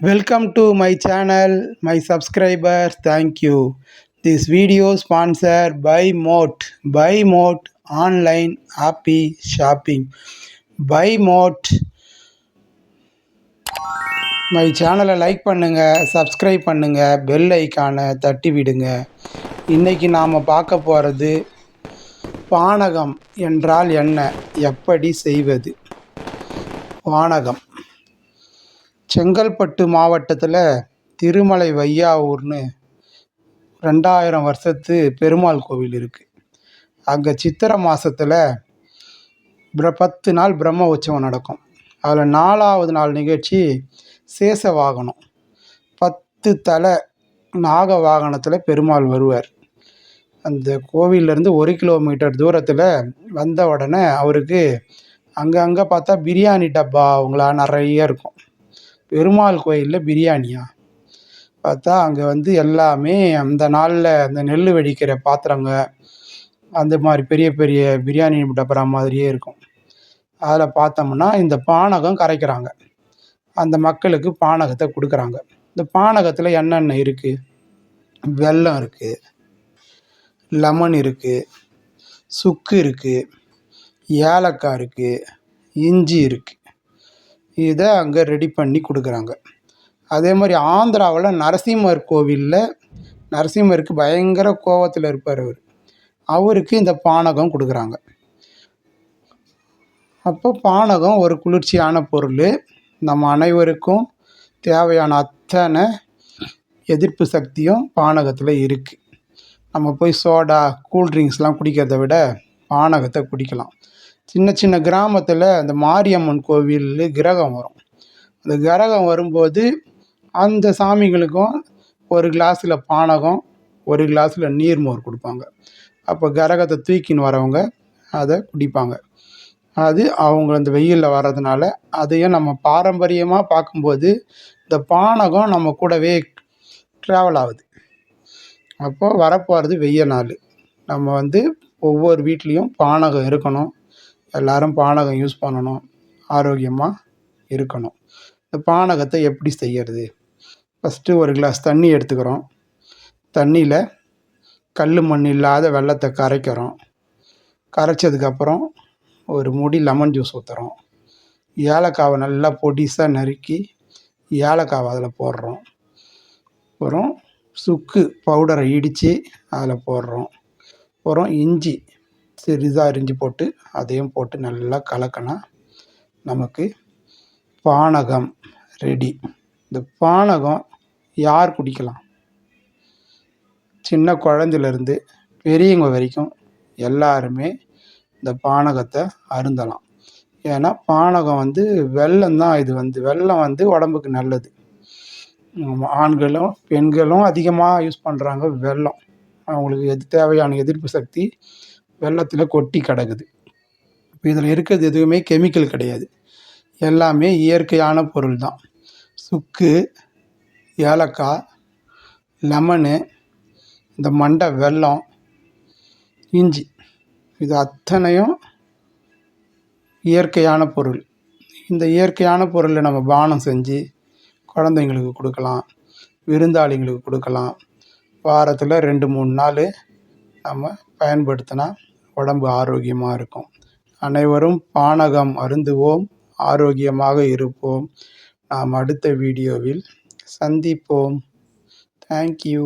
Welcome to my channel, my subscribers. Thank you. This video sponsored by Moat. Buy Moat online happy shopping. Buy Moat. My சேனலை like பண்ணுங்கள் subscribe பண்ணுங்கள் bell ஐக்கானை தட்டி விடுங்க இன்றைக்கி நாம் பார்க்க போகிறது பானகம் என்றால் என்ன எப்படி செய்வது பானகம் செங்கல்பட்டு மாவட்டத்தில் திருமலை வையாவூர்னு ரெண்டாயிரம் வருஷத்து பெருமாள் கோவில் இருக்குது அங்கே சித்திரை மாதத்தில் பிர பத்து நாள் பிரம்ம உற்சவம் நடக்கும். அதில் நாலாவது நாள் நிகழ்ச்சி சேஷ வாகனம் பத்து தலை நாக வாகனத்தில் பெருமாள் வருவார். அந்த கோவில்லேருந்து ஒரு கிலோமீட்டர் தூரத்தில் வந்த உடனே அவருக்கு அங்கே அங்கே பார்த்தா பிரியாணி டப்பா அவங்களா நிறைய இருக்கும். பெருமாள் கோயிலில் பிரியாணியா? பார்த்தா அங்கே வந்து எல்லாமே அந்த நாளில் அந்த நெல் வெடிக்கிற பாத்திரங்க அந்த மாதிரி பெரிய பெரிய பிரியாணி டப்பரா மாதிரியே இருக்கும். அதில் பார்த்தோம்னா இந்த பானகம் கரைக்கிறாங்க. அந்த மக்களுக்கு பானகத்தை கொடுக்குறாங்க. இந்த பானகத்தில் என்னென்ன இருக்குது வெல்லம் இருக்குது லெமன் இருக்குது சுக்கு இருக்குது ஏலக்காய் இருக்குது இஞ்சி இருக்குது இதை அங்கே ரெடி பண்ணி கொடுக்குறாங்க. அதே மாதிரி ஆந்திராவில் நரசிம்மர் கோவிலில் நரசிம்மருக்கு பயங்கர கோவத்தில் இருப்பார் அவர். அவருக்கு இந்த பானகம் கொடுக்குறாங்க. அப்போ பானகம் ஒரு குளிர்ச்சியான பொருள். நம்ம அனைவருக்கும் தேவையான அத்தனை எதிர்ப்பு சக்தியும் பானகத்தில் இருக்குது நம்ம போய் சோடா கூல்ட்ரிங்க்ஸ்லாம் குடிக்கிறத விட பானகத்தை குடிக்கலாம். சின்ன சின்ன கிராமத்தில் அந்த மாரியம்மன் கோவிலில் கிரகம் வரும். அந்த கிரகம் வரும்போது அந்த சாமிகளுக்கும் ஒரு கிளாஸில் பானகம் ஒரு கிளாஸில் நீர்மோர் கொடுப்பாங்க. அப்போ கிரகத்தை தூக்கின்னு வரவங்க அதை குடிப்பாங்க. அது அவங்க அந்த வெயிலில் வர்றதுனால அதையும் நம்ம பாரம்பரியமாக பார்க்கும்போது இந்த பானகம் நம்ம கூடவே ட்ராவல் ஆகுது. அப்போது வரப்போகிறது வெய்ய நாள். நம்ம வந்து ஒவ்வொரு வீட்லேயும் பானகம் இருக்கணும். எல்லோரும் பானகம் யூஸ் பண்ணணும். ஆரோக்கியமாக இருக்கணும். இந்த பானகத்தை எப்படி செய்கிறது ஃபஸ்ட்டு ஒரு கிளாஸ் தண்ணி எடுத்துக்கிறோம். தண்ணியில் கல் மண் இல்லாத வெள்ளத்தை கரைக்கிறோம். கரைச்சதுக்கப்புறம் ஒரு முடி லெமன் ஜூஸ் ஊற்றுறோம் ஏலக்காவை நல்லா பொடிசாக நறுக்கி ஏலக்காவை அதில் போடுறோம். அப்புறம் சுக்கு பவுடரை இடித்து அதில் போடுறோம். அப்புறம் இஞ்சி சிறிதாக அரிஞ்சு போட்டு அதையும் போட்டு நல்லா கலக்கினா நமக்கு பானகம் ரெடி இந்த பானகம் யார் குடிக்கலாம்? சின்ன குழந்தையிலேருந்து பெரியவங்க வரைக்கும் எல்லாருமே இந்த பானகத்தை அருந்தலாம். ஏன்னா பானகம் வந்து வெல்லம் தான் இது வந்து வெல்லம் வந்து உடம்புக்கு நல்லது. ஆண்களும் பெண்களும் அதிகமாக யூஸ் பண்ணுறாங்க வெல்லம். அவங்களுக்கு எது தேவையான எதிர்ப்பு சக்தி வெள்ளத்தில் கொட்டி கிடக்குது. இப்போ இதில் இருக்கிறது எதுவுமே கெமிக்கல் கிடையாது. எல்லாமே இயற்கையான பொருள் தான் சுக்கு ஏலக்காய் லெமனு இந்த மண்டை வெல்லம் இஞ்சி. இது அத்தனையும் இயற்கையான பொருள். இந்த இயற்கையான பொருளை நம்ம பானம் செஞ்சு குழந்தைங்களுக்கு கொடுக்கலாம் விருந்தாளிங்களுக்கு கொடுக்கலாம். வாரத்தில் ரெண்டு மூணு நாள் நம்ம பயன்படுத்தினா உடம்பு ஆரோக்கியமாக இருக்கும். அனைவரும் பானகம் அருந்துவோம் ஆரோக்கியமாக இருப்போம். நாம் அடுத்த வீடியோவில் சந்திப்போம். தேங்க்யூ